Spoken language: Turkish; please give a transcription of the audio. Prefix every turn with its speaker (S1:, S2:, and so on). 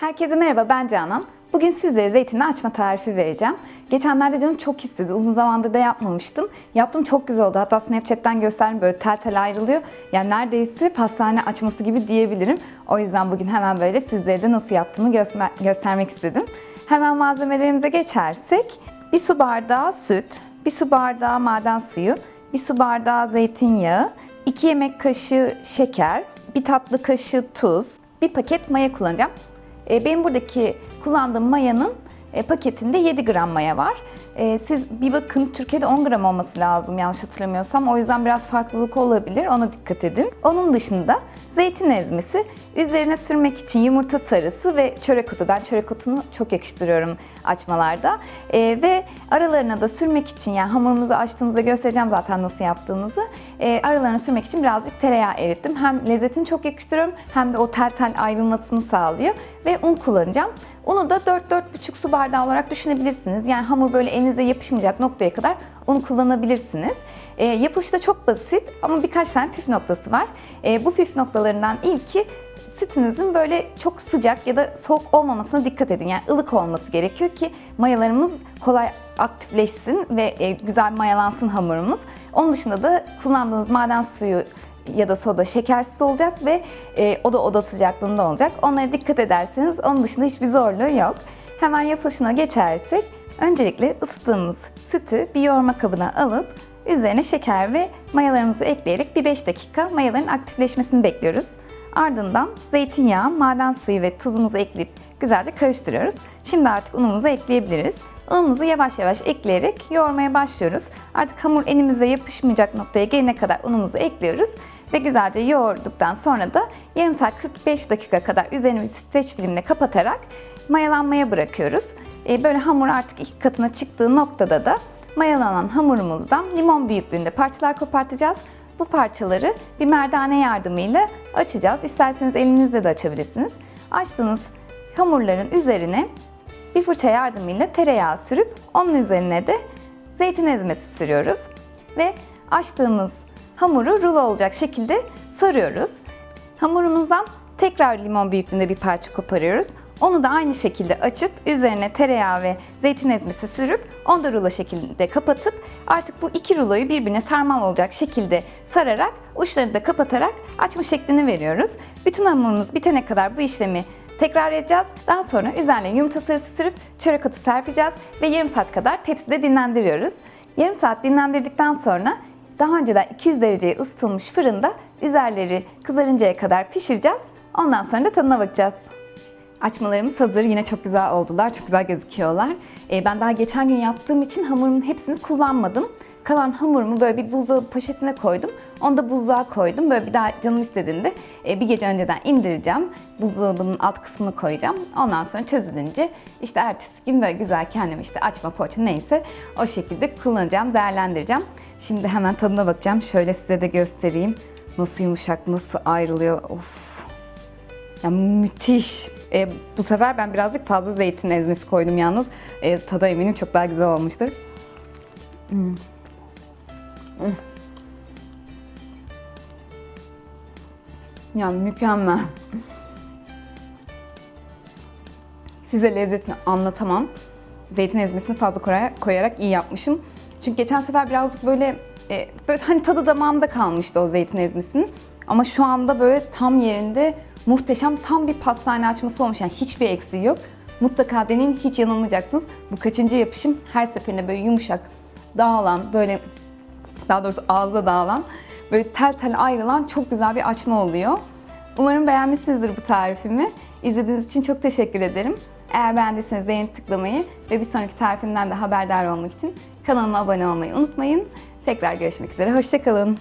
S1: Herkese merhaba ben Canan. Bugün sizlere zeytinli açma tarifi vereceğim. Geçenlerde canım çok istedi. Uzun zamandır da yapmamıştım. Yaptım çok güzel oldu. Hatta Snapchat'ten gösterdim böyle tel tel ayrılıyor. Yani neredeyse pastane açması gibi diyebilirim. O yüzden bugün hemen böyle sizlere de nasıl yaptığımı göster- göstermek istedim. Hemen malzemelerimize geçersek bir su bardağı süt, bir su bardağı maden suyu, bir su bardağı zeytinyağı, 2 yemek kaşığı şeker, bir tatlı kaşığı tuz, bir paket maya kullanacağım. E, Benim buradaki kullandığım mayanın e, paketinde 7 gram maya var. E, Siz bir bakın Türkiye'de 10 gram olması lazım yanlış hatırlamıyorsam. O yüzden biraz farklılık olabilir. Ona dikkat edin. Onun dışında zeytin ezmesi, üzerine sürmek için yumurta sarısı ve çörek otu. Ben çörek otunu çok yakıştırıyorum açmalarda. E, ve aralarına da sürmek için yani hamurumuzu açtığımızda göstereceğim zaten nasıl yaptığımızı. E, aralarına sürmek için birazcık tereyağı erittim. Hem lezzetini çok yakıştırıyorum hem de o tel tel ayrılmasını sağlıyor. Ve un kullanacağım. Unu da 4-4,5 su bardağı olarak düşünebilirsiniz. Yani hamur böyle elinize yapışmayacak noktaya kadar un kullanabilirsiniz. E, yapılışı da çok basit ama birkaç tane püf noktası var. E, bu püf noktalarından ilki sütünüzün böyle çok sıcak ya da soğuk olmamasına dikkat edin. Yani ılık olması gerekiyor ki mayalarımız kolay aktifleşsin ve e, güzel mayalansın hamurumuz. Onun dışında da kullandığınız maden suyu ya da soda şekersiz olacak ve e, o da oda sıcaklığında olacak. Onlara dikkat ederseniz onun dışında hiçbir zorluğu yok. Hemen yapılışına geçersek öncelikle ısıttığımız sütü bir yoğurma kabına alıp üzerine şeker ve mayalarımızı ekleyerek bir 5 dakika mayaların aktifleşmesini bekliyoruz. Ardından zeytinyağı, maden suyu ve tuzumuzu ekleyip güzelce karıştırıyoruz. Şimdi artık unumuzu ekleyebiliriz. Unumuzu yavaş yavaş ekleyerek yoğurmaya başlıyoruz. Artık hamur elimize yapışmayacak noktaya gelene kadar unumuzu ekliyoruz. Ve güzelce yoğurduktan sonra da yarım saat 45 dakika kadar üzerini bir streç filmle kapatarak mayalanmaya bırakıyoruz. E, Böyle hamur artık iki katına çıktığı noktada da mayalanan hamurumuzdan limon büyüklüğünde parçalar kopartacağız. Bu parçaları bir merdane yardımıyla açacağız. İsterseniz elinizle de açabilirsiniz. Açtığınız hamurların üzerine bir fırça yardımıyla tereyağı sürüp onun üzerine de zeytin ezmesi sürüyoruz. Ve açtığımız hamuru rulo olacak şekilde sarıyoruz. Hamurumuzdan tekrar limon büyüklüğünde bir parça koparıyoruz. Onu da aynı şekilde açıp üzerine tereyağı ve zeytin ezmesi sürüp onu da rulo şeklinde kapatıp artık bu iki ruloyu birbirine sarmal olacak şekilde sararak uçlarını da kapatarak açma şeklini veriyoruz. Bütün hamurumuz bitene kadar bu işlemi tekrar edeceğiz. Daha sonra üzerine yumurta sarısı sürüp çörek otu serpeceğiz ve yarım saat kadar tepside dinlendiriyoruz. Yarım saat dinlendirdikten sonra daha önceden 200 dereceye ısıtılmış fırında üzerleri kızarıncaya kadar pişireceğiz. Ondan sonra da tadına bakacağız. Açmalarımız hazır. Yine çok güzel oldular. Çok güzel gözüküyorlar. Ee, ben daha geçen gün yaptığım için hamurumun hepsini kullanmadım. Kalan hamurumu böyle bir buzdolabı poşetine koydum. Onu da buzluğa koydum. Böyle bir daha canım istediğinde e, bir gece önceden indireceğim. Buzdolabının alt kısmını koyacağım. Ondan sonra çözülünce işte ertesi gün böyle güzel kendim işte açma poğaça neyse o şekilde kullanacağım, değerlendireceğim. Şimdi hemen tadına bakacağım. Şöyle size de göstereyim. Nasıl yumuşak, nasıl ayrılıyor. Of. Ya müthiş. E, bu sefer ben birazcık fazla zeytin ezmesi koydum yalnız. E, tadı eminim çok daha güzel olmuştur. Hmm. Hmm. Ya mükemmel. Size lezzetini anlatamam. Zeytin ezmesini fazla koyarak iyi yapmışım. Çünkü geçen sefer birazcık böyle, e, böyle hani tadı damağımda kalmıştı o zeytin ezmesinin. Ama şu anda böyle tam yerinde muhteşem tam bir pastane açması olmuş. Yani hiçbir eksiği yok. Mutlaka deneyin hiç yanılmayacaksınız. Bu kaçıncı yapışım her seferinde böyle yumuşak, dağılan, böyle daha doğrusu ağızda dağılan, böyle tel tel ayrılan çok güzel bir açma oluyor. Umarım beğenmişsinizdir bu tarifimi. İzlediğiniz için çok teşekkür ederim. Eğer beğendiyseniz beğeni tıklamayı ve bir sonraki tarifimden de haberdar olmak için kanalıma abone olmayı unutmayın. Tekrar görüşmek üzere, hoşçakalın.